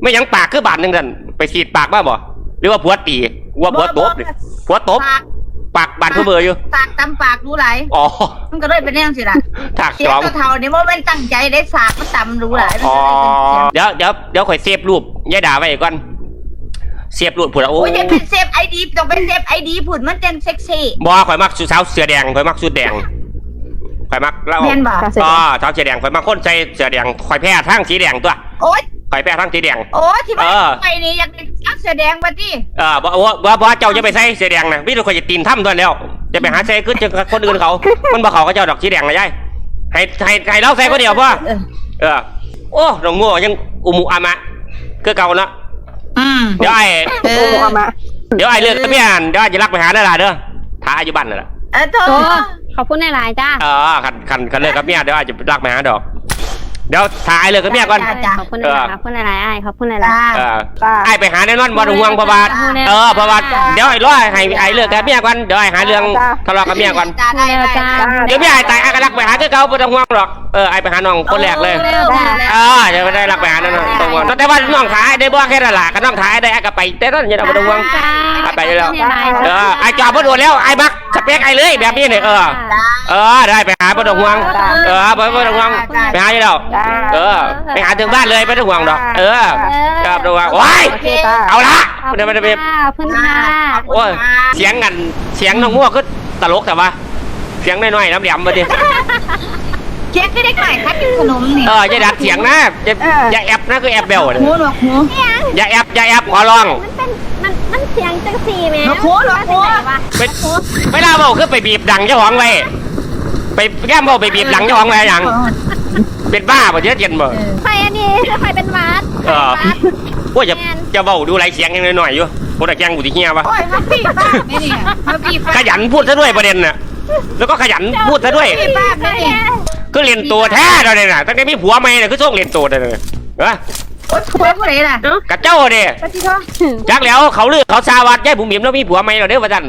ไม่หยังปากคือบาทหนึ่งนั่นไปฉีดปากบ้าบ่หรือว่าผัวตีว่าผัวตบนี่ผัวตบ ปากปากบานผู้เบอร์อยู่สากตำปากรู้ไหลายอ๋อมันก็เลยเป็นแนวสิล่ะถากเสียจงอมเท่าๆนี่ว่ามันตั้งใจได้สากมันตำรู้ไหลายมันอ๋อก็เลยเป็นเสียงเดี๋ยวเดี๋ยวเดี๋ยวข่อยเซฟรูปยายด่าไว้ก่อนเซฟรูปผัวโอ้โอ้ยจะเป็นเซฟไอดีต้องเป็นเซฟไอดีผุดมันเจนเซ็กซี่บ่ข่อยมักสุดสาวเสือแดงข่อยมักสุดแดงข่อยมักเล่าแม่นบ่อ๋อสาวเสือแดงข่อยมักคนใส่เสือแดงข่อยแพ้ทั้งสีแดงตัว โอ๊ย ข่อยแพ้ทั้งสีแดง โอ๊ยที่บ้าเออนไปนี่อยากได้อักแสดงมาดิเออบ่บ่บ่บ่เจ้าจะไปใส่เสือแดงนะพี่ทุกคนจะตีนถ้ำตัวแล้วจะไปหาใส่ขึ้นจะคนอื่นเขา มันบ่เขาก็เจ้าดอกสีแดงนะยายให้ให้ให้เราใส่คนเดียวพ่อเออเออ โอ้ดองโง่ยังอุมุอามะคือเก่าเนาะอืมเดี๋ยวไอ้เอโอ้อเอามา เดี๋ยวไอ้เลือกกับพี่อ่านเดี๋ยวไอ้จะรักไปหาได้ล่ะเด้อท้าอยู่บ้านนั่นแหละเออโทษโอ้ขอบคุณหลายๆจ้า เออคันคันคันเลิกกับเมียเดี๋ยวอาจจะรักไปหาดอก เดี๋ยวถ่ายเลิกกับเมียก่อนขอบคุณหลายๆขอบคุณหลายๆอ้ายขอบคุณหลายจ้าเออจ้า ไอ้ไปหาแน่นอนบ่ต้องห่วงเพราะว่าเออเพราะว่าเดี๋ยวไอ้ร้อยให้ไอ้เลิกกับเมียก่อนเดี๋ยวไอ้หาเรื่องทะเลาะกับเมียก่อนจ้าได้ได้จ้า เดี๋ยวเมียไอ้ตายไอ้ก็รักไปหาคือเก่าบ่ต้องห่วงหรอกเออไอ้ไปหาน้องคนแรกเลย ร็วๆร็วๆเออเดี๋ยวได้รักไปหาแน่นอนต้องห่วงแต่ว่าน้องถ่ายได้บ่แค่นั้นล่ะก็น้องถ่ายได้ไอ้ก็ไปแต่ตอนนี้เราบ่ต้องห่วงจ้าเอาไปแล้วขอบคุณหลายๆเออไอ้จอบบ่โดนแล้วไอ้บักสเปคไอ้เลยแบบนี้เนี่ยเออ จ้า เออได้ไปหาบ่ต้องห่วง เออบ่บ่ต้องห่วงไปหาอยู่แล้ว จ้าเออไปหาถึงบ้านเลยไม่ต้องห่วงดอกเออครับระวังโอ้ยโอเคจ้าเอาละขอบเดี๋ยวมันจะคุเป็ณนค่ะขอบคุณค่ะโอ้ยเสียงกันเสียงน้องมั่วก็ตลกแต่ว่าเสียงน้อยๆน้ำยำมาดิเค้กที่ได้ไก่คัดกินขนมนี่เอออย่าดัดเสียงนะอย่าอย่าแอบนะคือแอบเบลเลยหูหนวกหูอย่าแอบอย่าแอบขอร้องมันเป็นมันมันเสียงจังสีแม่หนวกหูหนวกหูไปเวลาเบาคือไปบีบดังเจ้าของไว้ไปแก้มเบาไปบีบดังเจ้าของไว้อย่าง เป็นบ้าป่ะเยอะเย็นบ่ใครอันนี้ใครเป็นวัดเออวัดว่าจะจะเบาดูไรเสียงยังหน่อยๆอยู่คนตะแกงกูที่เฮียปะโอ้ยมาปีบ้าไม่เนี่ยมาปีบ้าขยันพูดซะด้วยประเด็นน่ะแล้วก็ขยันพูดซะด้วยปีบ้าไม่เนี่ยคือเรียนตัวแท้เราเนี่ยน่ะตั้งแต่มีผัวใหม่เนี่ยคือโชคเรียนตัวเลยเนี่ยเออโอ๊ยผัวผู้ใดล่ะกับเจ้าเนี่ยปฏิทอจักแล้วเขาลือเขาซาวัดยายบุ๋มบิ๋มแล้วมีผัวใหม่เราเด้อว่าจัน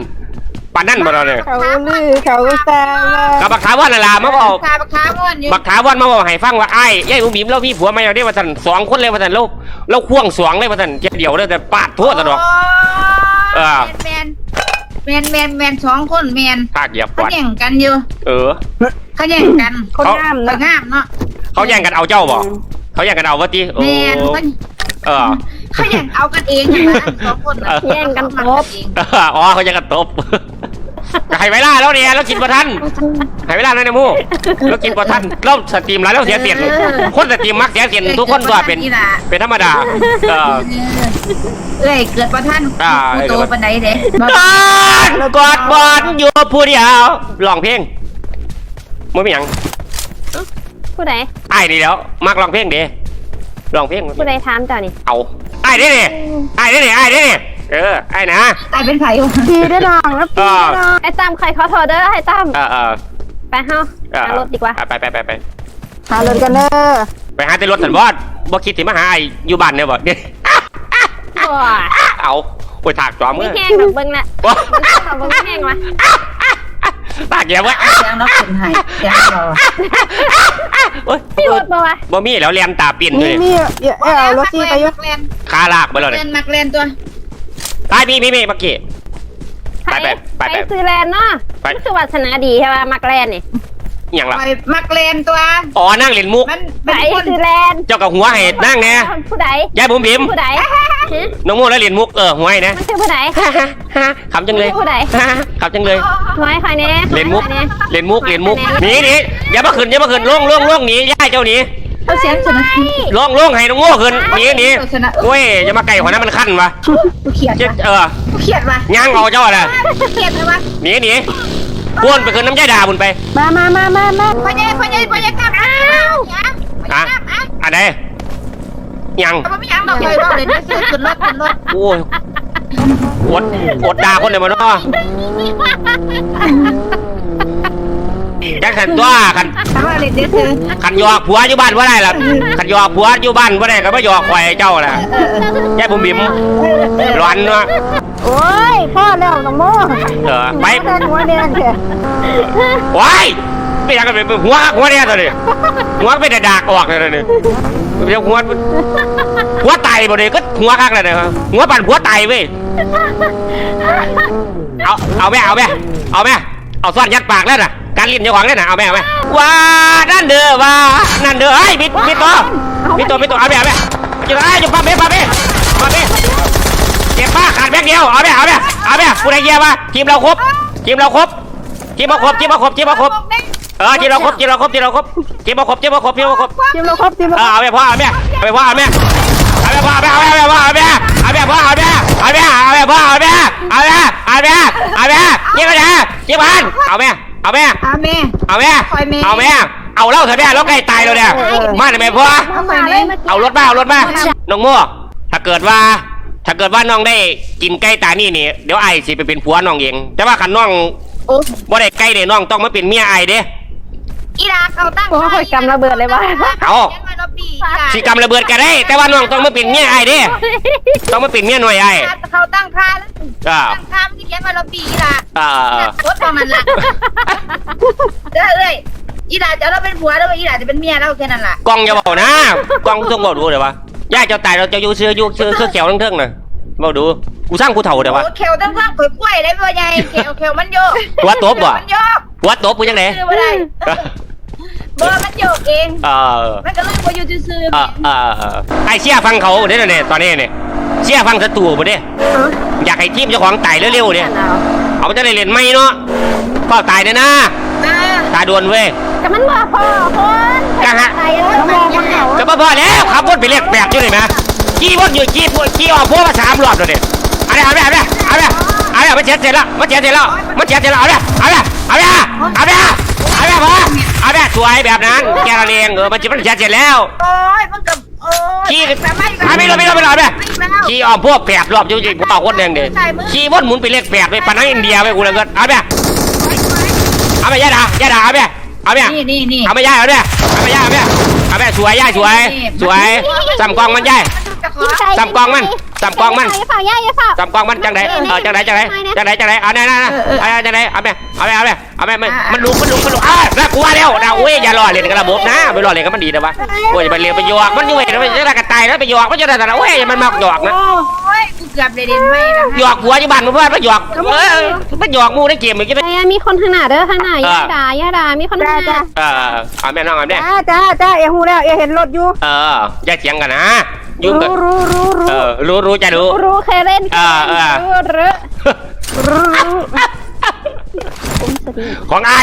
ปานนั่นบ่เราเนี่ยเขาลือเขาแซวเลยกับบักถาวันน่ะล่ะมาบอกคาบักคาม่วนอยู่บักถาวันมาบอกให้ฟังว่าไอ้ายยายบุ๋มบิ๋มเรามีผัวใหม่เราเด้อว่าจันสองคนเลยว่าจันเราเราควงสวงเลยว่าจันเดียวเลยแต่ปาดทั่วตลอดเออ แมนแมนแมนแมนสองคนแมนภาคเหยียบเขาก่อนแย่งกันอยู่เออ เขาแย่งกันคนงามเขานะ งามเนาะเขาแย่งกันเอาเจ้าบ่เขาแย่งกันเอาวะติโอ้แมนเขาเออ เขาแย่งเอากันเองนะสองคนน่ะแย่งกันตบ เองอ๋อเขาจะกระตบให้เวลาแล้วเนี่ยเรากินประทันให้เวลาแล้วเนี่ยหมูเรากินประทันเราสตรีมแล้วเราเสียเสียนคนสตรีมมักเสียเสียนทุกคนตัวเป็นนี่ล่ะเป็นธรรมดาเออ เอ้ยเกิดประท่านอ่าผู้โตปันไดเด้กอดบอดอยู่ผู้เดียวร้องเพลงมันไม่ยังผู้ใดไอ้นี่แล้วมักร้องเพลงเด้ร้องเพลงผู้ใดถามเจ้านี่เอาไอ้เด้เนี่ยไอ้เด้เนี่ยไอ้เด้เนี่ยเออไอ้นะตายเป็นไผ่วะพี่ได้น้องแล้วพี่ได้น้องไอ้ตั้มใครขอโทษเด้อไอ้ตั้มเออเออไปเฮาเออหารถดีกว่าไปไปไปไปหารถกันเด้อไปหาแต่รถสันบอดบ่คิดถึงมาหาไอ้อยู่บ้านเนี่ยบ่เดี๋ยวว้าเอาโอ้ยถากจอมืไม่อแห้งดอกเบิ้งละว้ามันต้องดอกเบิ้งไม่แห้งวะตากแย่วะเสียงนกขุนไห้เสียงเราโอ้ยพี่รถปะวะบ่มีแล้วเรียนตาปิ่นเลมียมีเดี๋ยวเออเอารถที่ไปอยุ่มักแลน ขาลากไปแล้วมักเนี่แลยนมักแลนตัวตายมีมีมีเมื่อกี้ ไปไปไปไปไปซื้อแลนด์เนาะไป มันคือวัฒนาดีใช่ป่ะมักแลนด์นี่อหย่างละปล่อยมักแลนตัว อ๋อนั่งเล่นมุก มันไปเป็นคนซื้อแลนด์เจ้ากับหัวให้นั่งแน่ผู้ใดยายบุ๋มบิ๋มผู้ใดฮะน้องโมแล้วเล่นมุกเออหัวให้นะมันคือผู้ใดขำจังเลยผู้ใดขำจังเลยไว้ใครเนี่ยเล่นมุกไว้ใครเนี่ยเล่นมุกเล่นมุกหนีหนีอย่ามาขึ้นอย่ามาขึ้นล่วงล่วงล่วงหนีย่ายเจ้าหนี เขาเสียงชนะล่วงล่วงให้น้องโง่ขึ้นหนีหนีชนะโอ้ยอย่ามาไก่หัวนั้นมันขั้นวะกูเขียดเจ็ดวะเออกูเขียดวะย่างเอาเจ้าอะไรกูเขียดเลยวะหนีหนีบ้วนไปขึ้นน้ำยายดาบุญไป มามามามามาพ่อใหญ่พ่อใหญ่พ่อใหญ่กลับอ้าวยังพ่อใหญ่กลับอ้าวอันไหนยังเอาไม่ยังดอกเลยว่าเลยนี่คือขึ้นรถขึ้นรถโอ้ยอดอดด่าคนเดียวมาเนาะ จังสันตัวคันถามว่าเด็กเด็กคือคันหยอกผัวอยู่บ้านว่าได้ล่ะคันหยอกผัวอยู่บ้านว่าได้ก็ไม่หยอกข่อยเจ้าล่ะยายบุ๋มบิ๋มร้อนเนาะโอ้ยพ่อแล้วน้องโมเออไปแดงหัวแดงเถอะว้ายไม่อยากกันเป็นหัวหัวเนี่ยตัวนี้หัวไม่ได้ดากออกเลยตัวนี้เดี๋ยวหัวหัวไตบ่เลยก็หัวคักเลยนะครับหัวปั่นหัวไตเว้ยเอาเอาแม่เอาแม่เอาแม่เอาซ่อนยัดปากแล้วน่ะ การลิ้นเจ้าของแล้วน่ะเอาแม่เอาแม่ว้านั่นเด้อว้านั่นเด้อไอ้ยมิดมิดตัวมิดตัวมิดตัวเอาแม่เอาแม่จะไอ้จะปั๊มเบ้ปั๊มเบ้ปั๊มเบ้เจ็บมากขาดแม่เดียวเอาแม่เอาแม่เอาแม่กูได้เยี่ยมวะทีมเราครบทีมเราครบทีมเราครบทีมเราครบทีมเราครบเออทีมเราครบทีมเราครบทีมเราครบทีมเราครบทีมเราครบทีมเราครบทีมเราครบทีมเราครบเออเอาไปพ่อเอาแม่เอาไปพ่อเอาแม่เอาไปพ่อเอาแม่เอาไปพ่อเอาแม่เอาไปพ่อเอาแม่เอาแม่เอาไปพ่อเอาแม่เอาแม่เอาแม่เอาแม่ยิงกันนะยิงมันเอาแม่ เอาแม่ อาเมเอาแม่ เอาแม่ เอาเล่าเถอะแม่รถใกล้ตายแล้วเนี่ย มาหน่อยแม่พ่อ เอาไปเลยเอารถมาเอารถมา น้องมั่วถ้าเกิดว่า ถ้าเกิดว่าน้องได้กินไก่ตานี่นี่ เดี๋ยวไอ้สิไปเป็นผัวน้องเอง แต่ว่าคันน้องโอ้บ่ได้ไก่เนี่ยน้องต้องมาเป็นเมียไอ้เด้ อีลาเขาตั้งโอ้ยกำระเบิดเลยว่ะ เอายังมาลบ ดีอีลาสิกรรมระเบิดกันได้ แต่ว่าน้องต้องมาเป็นเมียไอ้เด้ต้องมาเป็นเมียหน่อยไอ้เขาตั้งค่าแล้วอ่าตั้งค่าที่เขียนมาลบดีอีลาอ่าโคตรประมาณละเด้อเอ้ยอีลาจะเราเป็นผัวแล้วอีลาจะเป็นเมียเราแค่นั้นล่ะกล้องอย่าบอกนะกล้องต้องบอกดูเลยวะย่าเจ้าตายเราจะอยู่เสื้ออยู่เสื้อเสื้อเขียวทั้งเทิงน่ะบอกดูกูสร้างกูเถ่าเดี๋ยววะ โอ้เขียวตั้งข้างข่อยกล้วยได้บ่ใหญ่เขียวเขียวมันโยกหัวโต๊บบ่มันโยกหัวโตบกูยังไง ซื้อบ่ได้เบอร์มันโยกเอง เออมันก็เลยบ่อยู่ซื่อเออเออไอเชี่ยฟังเขาเนี่ยเนี่ยตอนนี้เนี่ยเชี่ยฟังศัตรูบ่เนี่ยอยากให้ทีมเจ้าของตายเร็วๆเนี่ยเอาไปจะได้เล่นไม่เนาะก็ตายเนี่ยนะๆนะตาดวนเว้ยก็มันบ่พอคนกะฮะไปเลยน้องมองมันเหงาก็บ่พอแล้วขับรถไปเรียกแปลกอยู่เลยนะขี่วนอยู่ขี่พวกขี่ออกพวกมาสามรอบแล้วเนี่ยเอาไปเอาไปเอาไปเอาไปเอาไปมันเจ็ดเสร็จแล้วมันเจ็ดเสร็จแล้วมันเจ็ดเสร็จแล้วเอาไปเอาไปเอาไปเอาไป เอาไปพอเอาไปสวยแบบนั้นแกละเลงเออมันจะมันเจ็ดเสร็จแล้วโอ้ยมันกับโอ้ยขี่ทำไมเอาไปเลยไปเลยไปเลยเอาไปแล้วขี่ออกพวกแปดรอบอยู่จริงๆเอาคนแดงเด่นขี่วนหมุนไปเลขแปดไปปนังอินเดียไปกูเลยเกินเอาไปเอาไปย่าด่าย่าด่าเอาไปเอาไปนี่นี่นี่เอาไปย่าเอาไปเอาไปย่าเอาไปเอาไปสวยย่าสวย สวยจำกองมันย่าจะขอจำกองมัน จำกองมันอย่าเฝ้าย่าอย่าเฝ้าจำกองมันจังไดเออจังไดจังไดจังไดจังไดเอาแน่ๆนะเอาจังไดเอาไปเอาไปเอาไปเอาไปมันมันลุกมันลุกมันลุกอะน่ากลัวแล้วนะโอ้ยอย่ารอเล่นกับระบบนะไปรอเล่นกับมันดีนะวะโอ้ยไปเรียนไปหยอกมันอยู่เว้ยมันจะได้กระต่ายแล้วไปหยอกมันจะได้แต่ละโอ้ยมันมักหยอกนะโอ้ยกูเกือบได้เด่นไม่นะหยอกหัวที่บ้านมันว่ามันหยอกเออมันหยอกมูในเกมอีกไอ้มีคนข้างหน้าเด้อข้างหน้าอย่าด่าอย่าด่ามีคนข้างหน้าเออเอาแม่น้องเอาแม่จ้าจ้าจ้าเอฮูแล้วเอเห็นรถอยู่เอออย่าเถียงกันนะ ยุ่งกันรู้รู้รู้รู้เออรู้รู้จะรู้ รู้เคยเล่นอ่าอ่า รู้รู้รู้รู้ของไอ้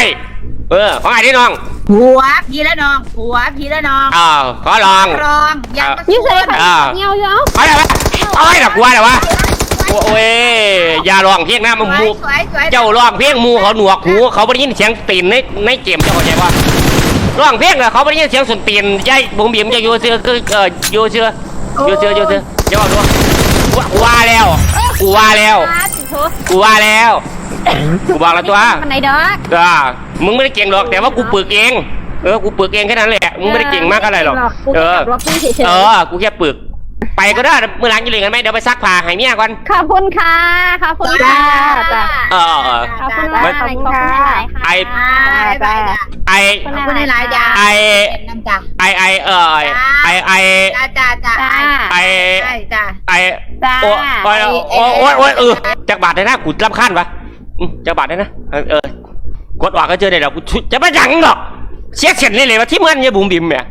เออ ของไอ้ที่น้องผัวพี่และน้องผัวพี่และน้องอ้าวขอลอง รองยังมายิ่งสู้ใส่อ่า เงี้ยวเงี้ยวเอาได้ไหมเอาไอ้ดักกลัวเดี๋ยววะโอ้ยอย่าร้องเพียงนะมันมูสวยสวยเจ้าร้องเพลงหมูเขาหนวกหูเขาไม่ได้ยินเสียงตีนในในเกมเจ้าเข้าใจป่ะร้องเพลงเลยเขาไม่ได้ยินเสียงสุนตีนยายบุ๋มบิ๋มจะอยู่เสือคือเอออยู่เสือ อยู่เสืออยู่เสือเดี๋ยวบอกดูกูกูว่าแล้ว กูว่าแล้วมาสิโถกูว่าแล้ว กูบอกแล้วตัวมันไหนดอกอ่ามึงไม่ได้เก่งหรอก แต่ว่ากูปึกเอง เออ กูปึกเองแค่นั้นแหละ มึงไม่ได้เก่งมากอะไรหรอก กูเอแค่อขับรถนี่เฉยเออ กูแค่ปึก ไปก็ได้เมื่อหลังจะเล่นกันไหมเดี๋ยวไปซักผ้าให้เมียก่อนๆขอบคุณค่ะ ขอบคุณค่ะเออเออ ขอบคุณมากขอบคุณค่ะไอจ้าจ้าไอขอบคุณหลายจ้าไอน้ำจ้าไอไอเออไอไอจ้าจ้าจ้าจ้าไอใช่จ้าไอจ้าโอ้โอ้ยโอ้ยโอ้ยโอ้ยเออจากบาทได้นะกูรำคาญปะอืมจากบาทได้นะเออเออกดออกก็เจอได้แล้วกูชุจะไม่ยังหรอกเสียเสียนเลยเลยว่าที่มันเนี่ยบุ๋มบิ๋มเนี่ย